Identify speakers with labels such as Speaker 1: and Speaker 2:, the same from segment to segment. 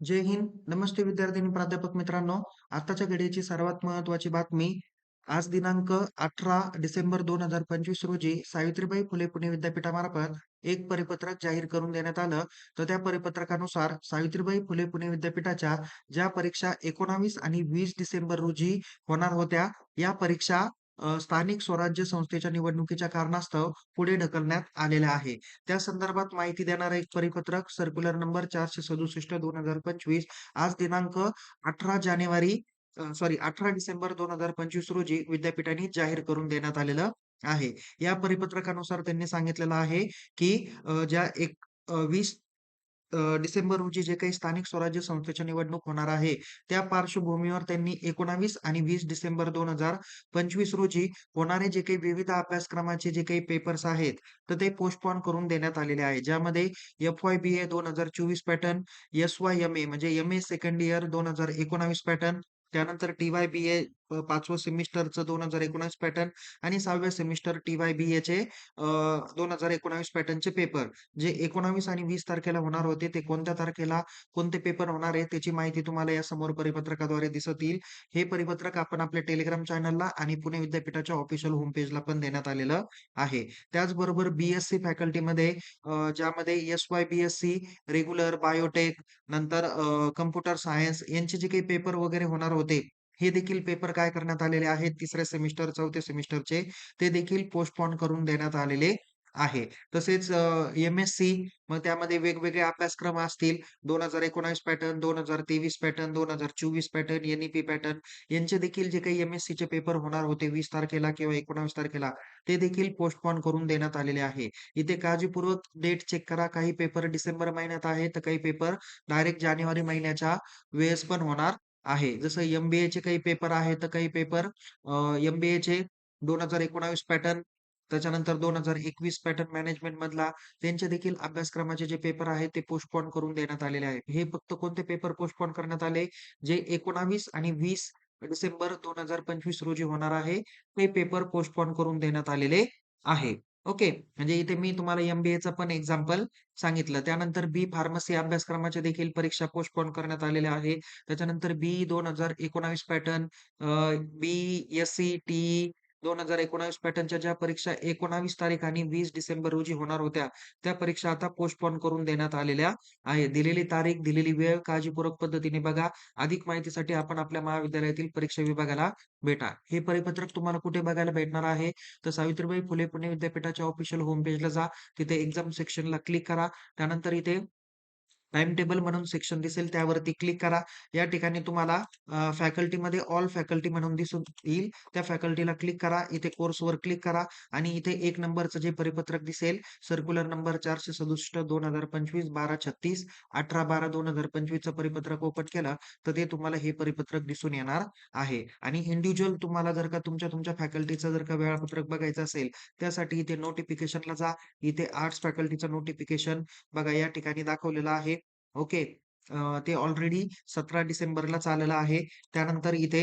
Speaker 1: जय हिंद. नमस्ते विद्यार्थी प्राध्यापक मित्रांनो. आत्ताच्या घडीची सर्वात महत्त्वाची बातमी. आज दिनांक 18 डिसेंबर 2025 रोजी सावित्रीबाई फुले पुणे विद्यापीठामार्फत एक परिपत्रक जाहीर करून देण्यात आलं. तर त्या परिपत्रकानुसार सावित्रीबाई फुले पुणे विद्यापीठाच्या ज्या परीक्षा 19 आणि वीस डिसेंबर रोजी होणार होत्या, या परीक्षा स्थानिक स्वराज्य संस्थेच्या निवडणुकीच्या कारणास्तव पुढे ढकलण्यात आलेला आहे. त्या संदर्भात माहिती देणारं एक परिपत्रक सर्क्युलर नंबर 467/2025 आज दिनांक 18 जानेवारी सॉरी 18 डिसेंबर 2025 रोजी विद्यापीठाने जाहीर करून देण्यात आलेलं आहे. या परिपत्रकानुसार त्यांनी सांगितलेलं आहे, की ज्या एक वीस डिसेंबर रोजी जे काही स्थानिक स्वराज्य संस्थेच्या निवडणूक होणार आहे, त्या पार्श्वभूमीवर त्यांनी 19 आणि वीस डिसेंबर 2025 रोजी होणारे जे काही विविध अभ्यासक्रमाचे जे काही पेपर्स आहेत, तर ते पोस्टपॉन करून देण्यात आलेले आहे. ज्यामध्ये एफ-वाय-बी-ए 2024 पॅटर्न, एस-वाय-एम-ए म्हणजे एम-ए सेकंड इयर 2019 पॅटर्न, त्यानंतर टी-वाय-बी-ए पाचवं सेमिस्टरचं 2019 पॅटर्न आणि सहाव्या सेमिस्टर टी-वाय-बी-एचे दोन हजार एकोणावीस पॅटर्नचे पेपर जे 19 आणि वीस तारखेला होणार होते, ते कोणत्या तारखेला कोणते पेपर होणार आहे, त्याची माहिती तुम्हाला या समोर परिपत्रकाद्वारे दिसत येईल. हे परिपत्रक आपण आपल्या टेलिग्राम चॅनलला आणि पुणे विद्यापीठाच्या ऑफिशियल होम पेजला पण देण्यात आलेलं आहे. त्याचबरोबर बी-एससी फॅकल्टीमध्ये ज्यामध्ये एस-वाय बी-एससी, रेग्युलर, बायोटेक, नंतर कम्प्युटर सायन्स यांचे जे काही पेपर वगैरे होणार होते, हे देखील पेपर काय करण्यात आलेले आहेत, तिसरे सेमिस्टर, चौथे सेमिस्टरचे ते देखील पोस्टपोन करून देण्यात आलेले आहे. तसेच एम एस सी मग त्यामध्ये वेगवेगळे अभ्यासक्रम असतील. 2019 pattern, 2023 pattern, 2024 pattern, NEP pattern यांचे देखील जे काही एम-एससीचे पेपर होणार होते वीस तारखेला किंवा 19 तारखेला, ते देखील पोस्टपॉन करून देण्यात आलेले आहे. इथे काळजीपूर्वक डेट चेक करा. काही पेपर डिसेंबर महिन्यात आहे, तर काही पेपर डायरेक्ट जानेवारी महिन्याच्या वेळेस पण होणार आहे. जसं एम-बी-एचे काही पेपर आहेत, तर काही पेपर एमबीए एम-बी-एचे 2019 पॅटर्न, त्याच्यानंतर 2021 पॅटर्न मॅनेजमेंट मधला त्यांचे देखील अभ्यासक्रमाचे जे पेपर आहेत, ते पोस्टपोन करून देण्यात आलेले आहेत. हे फक्त कोणते पेपर पोस्टपोन करण्यात आले, जे 19 आणि वीस डिसेंबर 2025 रोजी होणार आहे, ते पेपर पोस्टपोन करून देण्यात आलेले आहे. ओके. म्हणजे इथे मी तुम्हाला एमबीएचं पण एक्झाम्पल सांगितलं. त्यानंतर बी फार्मसी अभ्यासक्रमाच्या देखील परीक्षा पोस्टपोन करण्यात आलेल्या आहे. त्याच्यानंतर B 2019 pattern, B S C T दोन हजार एकोणावीस पॅटर्नच्या ज्या परीक्षा 19 तारीख आणि वीस डिसेंबर रोजी होणार होत्या, त्या परीक्षा आता पोस्टपोन करून देण्यात आलेल्या आहे दिलेली तारीख, दिलेली वेळ काळजीपूर्वक पद्धतीने बघा. अधिक माहितीसाठी आपण आपल्या महाविद्यालयातील परीक्षा विभागाला भेटा. हे परिपत्रक तुम्हाला कुठे बघायला भेटणार आहे, तर सावित्रीबाई फुले पुणे विद्यापीठाच्या ऑफिशियल होम पेजला जा. तिथे एक्झाम सेक्शनला क्लिक करा. त्यानंतर इथे टाइम टेबल म्हणून सेक्शन दिसेल, त्यावरती क्लिक करा. या ठिकाणी तुम्हाला फॅकल्टीमध्ये ऑल फॅकल्टी म्हणून दिसून येईल. त्या फॅकल्टीला क्लिक करा. इथे कोर्सवर क्लिक करा आणि इथे एक नंबरचं जे परिपत्रक दिसेल, सर्क्युलर नंबर चारशे सदुसष्ट दोन हजार पंचवीस बारा छत्तीस अठरा बारा दोन हजार पंचवीसचं परिपत्रक ओपन केलं, तर ते तुम्हाला हे परिपत्रक दिसून येणार आहे. आणि इंडिव्हिज्युअल तुम्हाला जर का तुमच्या तुमच्या फॅकल्टीचं जर का वेळापत्रक बघायचं असेल, त्यासाठी इथे नोटिफिकेशनला जा. इथे आर्ट्स फॅकल्टीचं नोटिफिकेशन बघा या ठिकाणी दाखवलेलं आहे. ओके. ते ऑलरेडी 17 डिसेंबरलाच आलेलं आहे. त्यानंतर इथे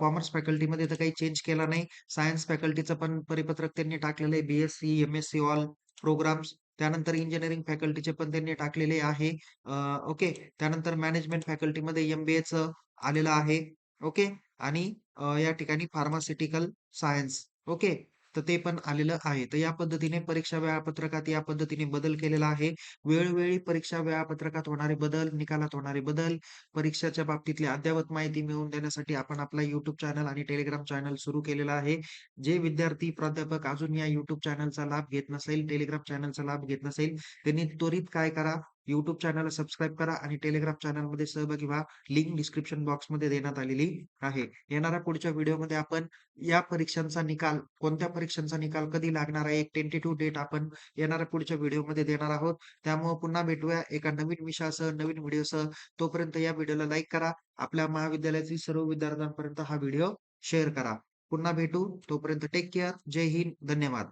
Speaker 1: कॉमर्स फॅकल्टीमध्ये तर काही चेंज केला नाही. सायन्स फॅकल्टीचं पण परिपत्रक त्यांनी टाकलेलं आहे. BSc M S C all programs. त्यानंतर इंजिनिअरिंग फॅकल्टीचे पण त्यांनी टाकलेले आहे. ओके. त्यानंतर मॅनेजमेंट फॅकल्टीमध्ये एम-बी-एचं आलेलं आहे. ओके. आणि या ठिकाणी फार्मास्युटिकल सायन्स. ओके. तर ते पण आलेलं आहे. तर या पद्धतीने परीक्षा वेळापत्रकात या पद्धतीने बदल केलेला आहे. वेळोवेळी परीक्षा वेळापत्रकात होणारे बदल, निकालात होणारे बदल, परीक्षाच्या बाबतीतली अद्यावत माहिती मिळवून देण्यासाठी आपण आपला युट्यूब चॅनल आणि टेलिग्राम चॅनल सुरू केलेला आहे. जे विद्यार्थी, प्राध्यापक अजून या युट्यूब चॅनलचा लाभ घेत नसेल, टेलिग्राम चॅनलचा लाभ घेत नसेल, त्यांनी त्वरित काय करा, युट्यूब चॅनलला सबस्क्राईब करा आणि टेलिग्राम चॅनलमध्ये सहभागी व्हा. लिंक डिस्क्रिप्शन बॉक्समध्ये देण्यात आलेली आहे. येणाऱ्या पुढच्या व्हिडिओमध्ये आपण या परीक्षांचा निकाल, कोणत्या परीक्षांचा निकाल कधी लागणार आहे, एक टेंटेटिव्ह डेट आपण येणाऱ्या पुढच्या व्हिडिओमध्ये देणार आहोत. त्यामुळे पुन्हा भेटूया एका नवीन विषयासह, नवीन व्हिडिओसह. तोपर्यंत या व्हिडिओला लाईक करा. आपल्या महाविद्यालयातील सर्व विद्यार्थ्यांपर्यंत हा व्हिडिओ शेअर करा. पुन्हा भेटू. तोपर्यंत टेक केअर. जय हिंद. धन्यवाद.